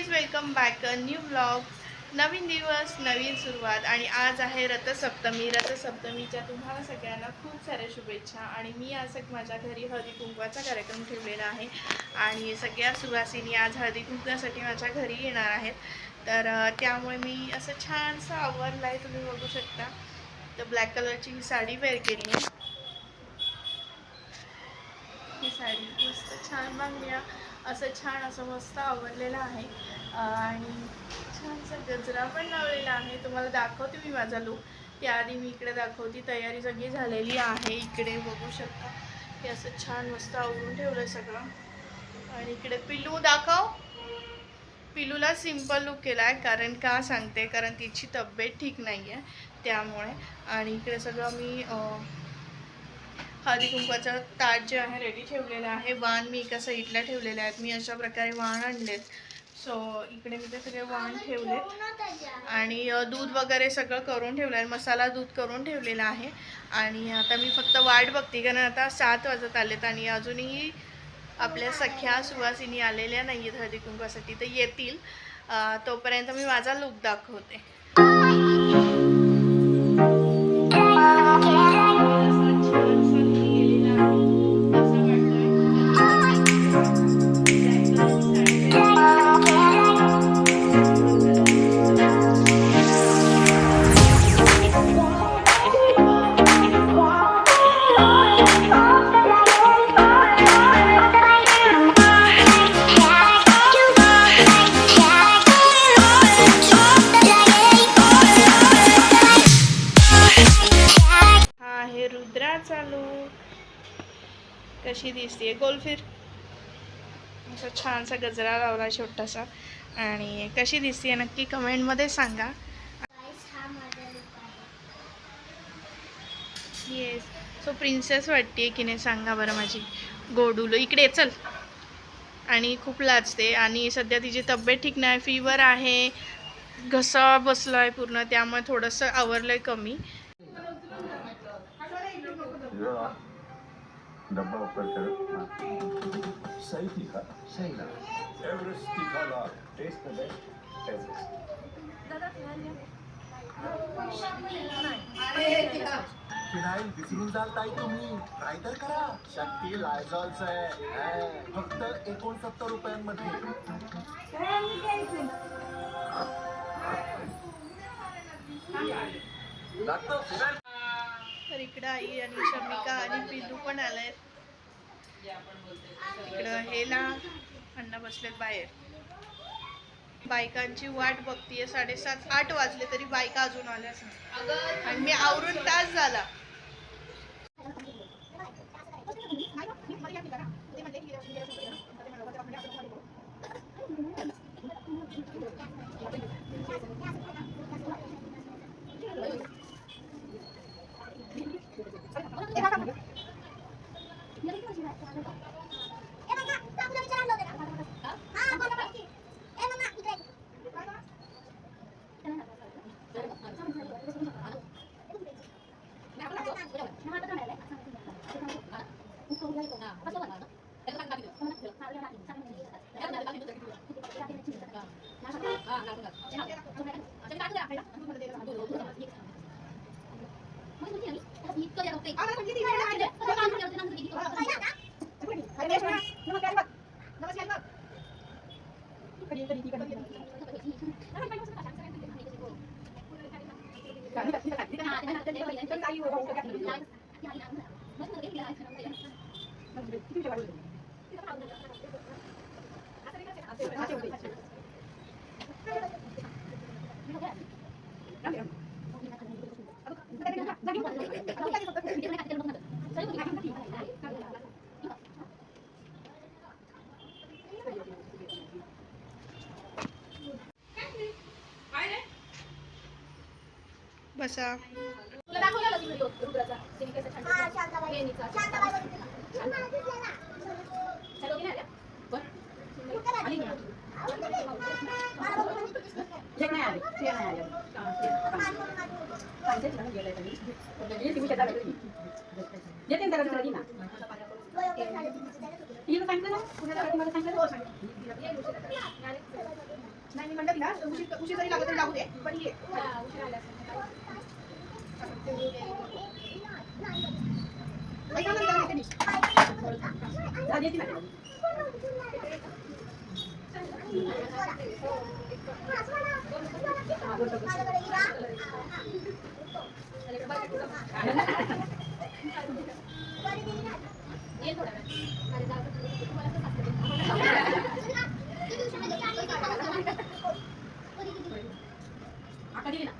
Guys welcome back a new blog नवीन दिवस नवीन सुरुवात आणि आज आहे रथसप्तमी. रथसप्तमीच्या तुम्हाला सगळ्यांना खूप साऱ्या शुभेच्छा आणि मी आज माझ्या घरी हळदी कुंकवाचा कार्यक्रम ठेवलेला आहे. आणि सगळ्या सुवासिनी आज हळदी कुंकवासाठी माझ्या घरी येणार आहेत. तर त्यामुळे मी असं छानसं आवरलं आहे तुम्ही बघू शकता. तर ब्लॅक कलरची ही साडी वेअर केली आहे. ही साडी मस्त छान बांधल्या असं छान असं मस्त आवडलेलं आहे. आणि छानसा गजरा पण लावलेला आहे. तुम्हाला दाखवते मी माझा लुक त्याआधी मी इकडे दाखवते. तयारी सगळी झालेली आहे. इकडे बघू शकता. हे असं छान मस्त आवरून ठेवलं सगळं. आणि इकडे पिल्लू दाखव. पिल्लूला सिंपल लुक केला आहे कारण का सांगते? कारण तिची तब्येत ठीक नाही आहे त्यामुळे. आणि इकडे सगळं मी हळदी कुंकवाचं ताट जे आहे रेडी ठेवलेलं आहे. वाण मी एका साईडला ठेवलेले आहेत. मी अशा प्रकारे वाण आणलेत. सो इकडे मी ते सगळे वाण ठेवलेत. आणि दूध वगैरे सगळं करून ठेवलं आहे. मसाला दूध करून ठेवलेला आहे. आणि आता मी फक्त वाट बघते कारण आता सात वाजत आलेत आणि अजूनही आपल्या सख्या सुवासिनी आलेल्या नाही आहेत हळदी कुंकवासाठी. तर येतील. तोपर्यंत मी माझा लुक दाखवते. कशी दिसते गोलफिर असा छानसा गजरा लावला छोटासा. आणि कशी दिसते नक्की कमेंटमध्ये सांगा. येस सो प्रिन्सेस वाटते की नाही सांगा बरं माझी. गोडुलो. इकडे ये, चल. आणि खूप लाजते. आणि सध्या तिची तब्येत ठीक नाही. फीवर आहे. घसा बसला आहे पूर्ण. त्यामुळे थोडंसं आवरलं आहे कमी डब्बा ऊपर करो सही तीखा सही ना एवरेस्ट तीखा ला। Taste the best. Everest. Phenyl विसरून जाल तुम्ही। ट्राय तर करा। शक्ती लायझॉलच आहे फक्त एकोणसत्तर रुपयांमध्ये। लागतं फिनाईल तर इकडं आई आणि शमिका आणि पिल्लू पण आलाय इकडं हेला अण्णा बसलेत बाहेर. बायकांची वाट बघतीये साडेसात आठ वाजले तरी बायका अजून आल्याच नाही आणि मी आवरून तास झाला. Gracias. येते ना त्याला ना तिला सांगितलं ना कुणाला मला सांगितलं नाही मी म्हणलं ना उशीर उशीर जरी लागला तरी लागू दे पण ये ऐका ना, Terima kasih telah!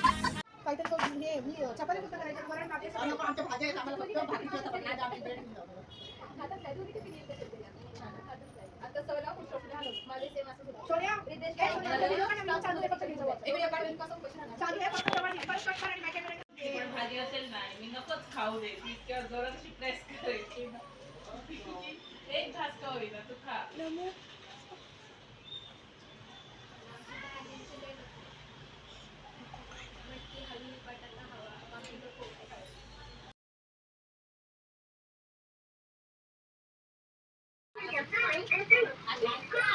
काहीतरी तो हे मी चपाती फक्त करायच्या वरण भाजी असं नको आमच्या भाज्या आहेत आम्हाला फक्त भाकरी किंवा चपाती नाही, आम्ही bread घेऊन जातो. सोनिया, ए, सोनिया, तो video काढ ना, मी चालू आहे फक्त घ्यायचं वरचं. चालू आहे फक्त जवळ घे. परत कट कर आणि back camera घे. पण भाजी असेल ना मी नकोच खाऊ दे मी इतक्या जोरात अशी प्रेस करायची ना. एक घास का होईना तू खा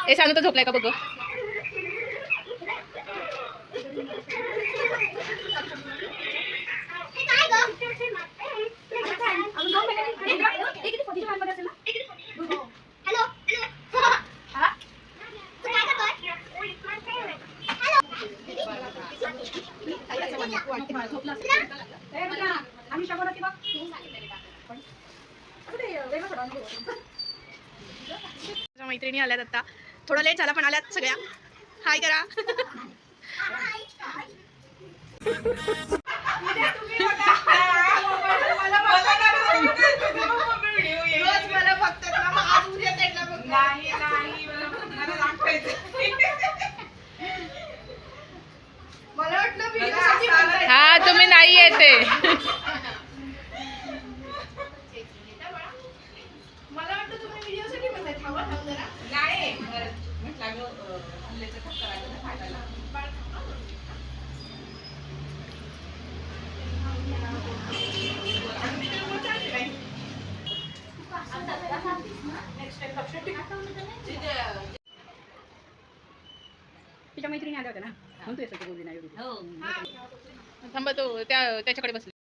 हे सांगू तर झोपलाय का. ए, बघा, आम्ही शंभर माझ्या मैत्रिणी आल्यात आता. थोडं लेट झाला पण आल्यात सगळ्या. हाय करा. रोज मला बघतात ना तिच्या मैत्रिणी आल्या होत्या ना म्हणतोय सगळं बोलली नाही एवढी. थांबा तो त्या त्याच्याकडे बसले